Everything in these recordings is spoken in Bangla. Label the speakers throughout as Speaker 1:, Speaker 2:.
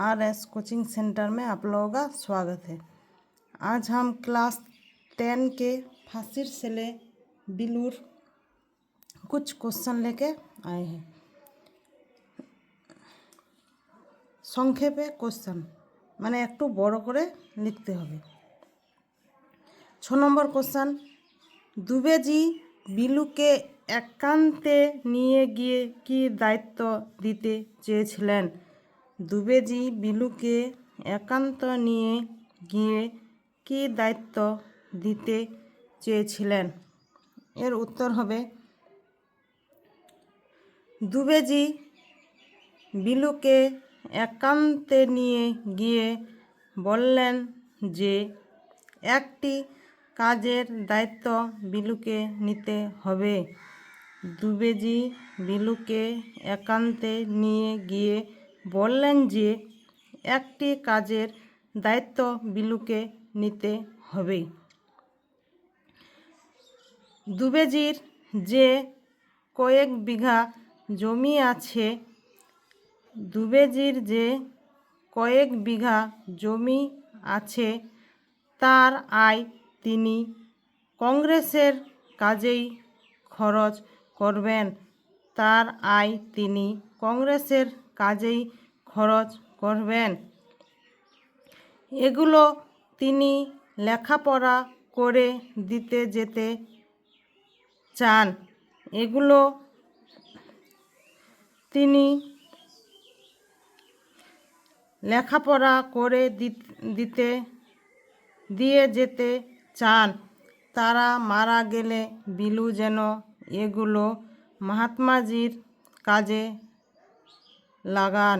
Speaker 1: आर एस कोचिंग सेंटर में आप लोगों का स्वागत है आज हम क्लास टेन के फासिर से ले बिलूर कुछ क्वेश्चन लेके आए हैं সংক্ষেপে কোশ্চেন মানে একটু বড় করে লিখতে হবে ছ নম্বর কোশ্চেন দুবেজি বিলুকে একান্তে নিয়ে গিয়ে কি দায়িত্ব দিতে চেয়েছিলেন দুবেজি বিলুকে একান্ত নিয়ে গিয়ে কি দায়িত্ব দিতে চেয়েছিলেন? এর উত্তর হবে, দুবেজি বিলুকে একান্তে নিয়ে গিয়ে বললেন যে, একটি কাজের দায়িত্ব বিলুকে নিতে হবে। দুবেজি বিলুকে একান্তে নিয়ে গিয়ে বললেন যে, একটি কাজের দায়িত্ব বিলুকে নিতে হবে। দুবেজির যে কয়েক বিঘা জমি আছে, দুবেজির যে কয়েক বিঘা জমি আছে, তার আয় তিনি কংগ্রেসের কাজেই খরচ করবেন। তার আয় তিনি কংগ্রেসের কাজেই খরচ করবেন। এগুলো তিনি লেখাপড়া করে দিতে যেতে চান। এগুলো তিনি লেখাপড়া করে দিতে দিয়ে যেতে চান। তারা মারা গেলে বিলু যেন এগুলো মহাত্মাজির কাজে লাগান।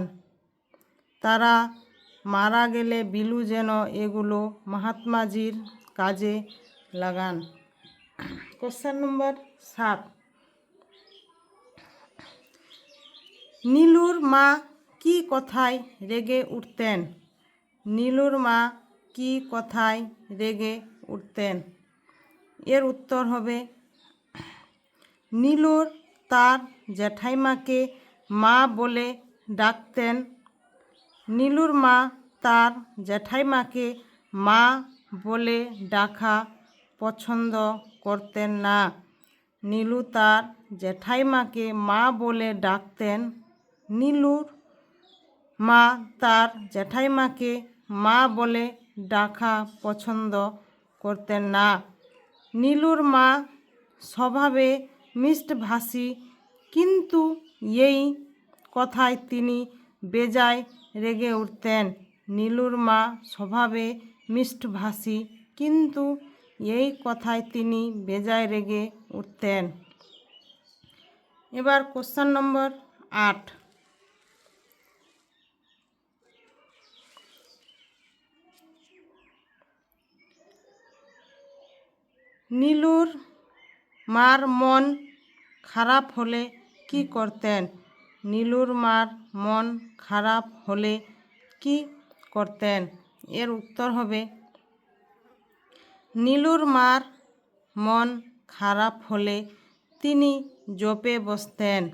Speaker 1: তারা মারা গেলে বিলু যেন এগুলো মহাত্মাজির কাজে লাগান। কোশ্চেন নম্বর সাত। নীলুর মা কি কথায় রেগে উঠতেন? নীলুর মা কি কথায় রেগে উঠতেন? এর উত্তর হবে, নীলুর তার জ্যাঠাইমাকে মা বলে ডাকতেন, নীলুর মা তার জ্যাঠাইমাকে মা বলে ডাকা পছন্দ করতেন না। নীলু তার জ্যাঠাইমাকে মা বলে ডাকতেন, নীলুর মা তার জ্যাঠাইমাকে মা বলে ডাকা পছন্দ করতেন না। নীলুর মা স্বভাবে মিষ্টভাষী, কিন্তু এই কথায় তিনি বেজায় রেগে উঠতেন। নীলুর মা স্বভাবে মিষ্টভাষী, কিন্তু এই কথায় তিনি বেজায় রেগে উঠতেন। এবার কোশ্চেন নম্বর আট। নীলুর মার মন খারাপ হলে কি করতেন? নীলুর মার মন খারাপ হলে কি করতেন? এর উত্তর হবে, নীলুর মার মন খারাপ হলে তিনি জপে বসতেন।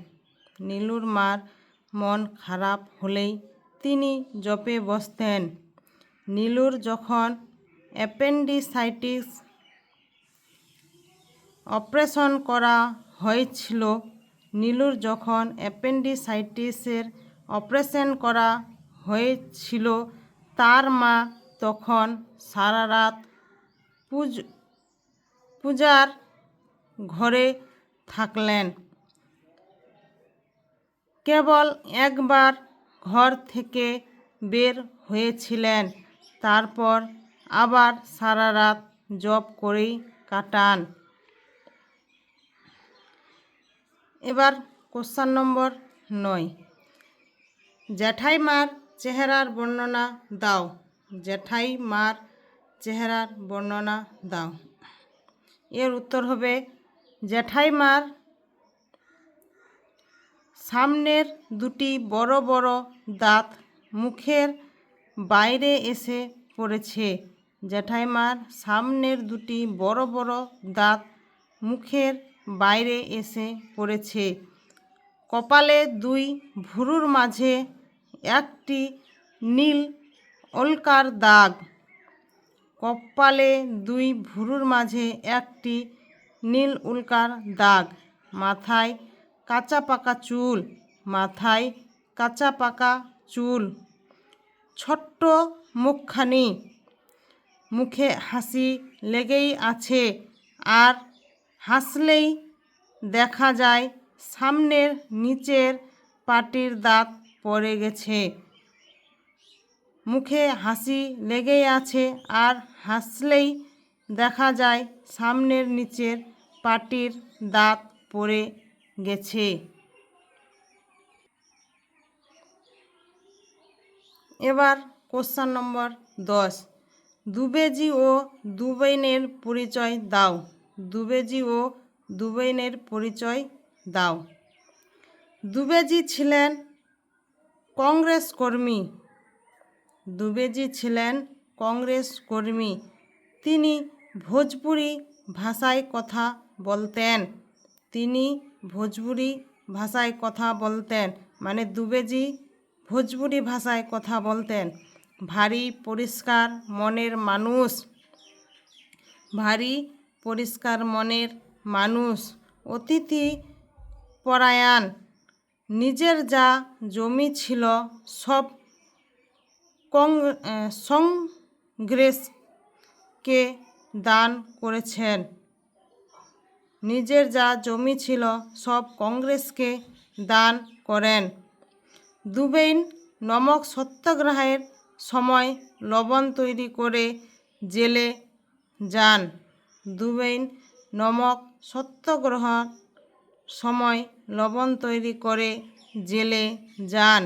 Speaker 1: নীলুর মার মন খারাপ হলেই তিনি জপে বসতেন। নীলুর যখন অ্যাপেন্ডিসাইটিস অপারেশন করা হয়েছিল নীলুর যখন অ্যাপেন্ডিসাইটিসের অপারেশন করা হয়েছিল, তার মা তখন সারা রাত পুজ, পূজার ঘরে থাকলেন। কেবল একবার ঘর থেকে বের হয়েছিলেন, তারপর আবার সারা রাত জব করেই কাটান। এবার কোশ্চান নম্বর নয়। জ্যাঠাইমার চেহারার বর্ণনা দাও। জ্যাঠাইমার চেহারার বর্ণনা দাও। এর উত্তর হবে জ্যাঠাইমার সামনের দুটি বড় বড় দাঁত মুখের বাইরে এসে পড়েছে। জ্যাঠাইমার সামনের দুটি বড় বড় দাঁত মুখের বাইরে এসে পড়েছে। কপালে দুই ভুরুর মাঝে একটি নীল অলকার দাগ। কপালে দুই ভুরুর মাঝে একটি নীল উল্কার দাগ। মাথায় কাঁচা পাকা চুল। মাথায় কাঁচা পাকা চুল। ছোট্ট মুখখানি। মুখে হাসি লেগেই আছে। আর হাসলেই দেখা যায় সামনের নিচের পাটির দাঁত পড়ে গেছে। মুখে হাসি লেগেই আছে আর হাসলেই দেখা যায় সামনের নিচের পাটির দাঁত পড়ে গেছে। এবার কোশ্চান নম্বর দশ। দুবেজি ও দুবেনের পরিচয় দাও। দুবেজি ও দুবেনের পরিচয় দাও। দুবেজি ছিলেন কংগ্রেস কর্মী। দুবেজি ছিলেন কংগ্রেস কর্মী। তিনি ভোজপুরি ভাষায় কথা বলতেন। তিনি ভোজপুরি ভাষায় কথা বলতেন মানে দুবেজি ভোজপুরি ভাষায় কথা বলতেন। ভারী পরিষ্কার মনের মানুষ। ভারী পরিষ্কার মনের মানুষ, অতিথি পরায়ণ, নিজের যা জমি ছিল সব কংগ্রেসকে দান করেছেন। নিজের যা জমি ছিল সব কংগ্রেসকে দান করেন। দুবেইন নমক সত্যাগ্রহের সময় লবণ তৈরি করে জেলে যান। দুবেইন নমক সত্যগ্রহণ সময় লবণ তৈরি করে জেলে যান।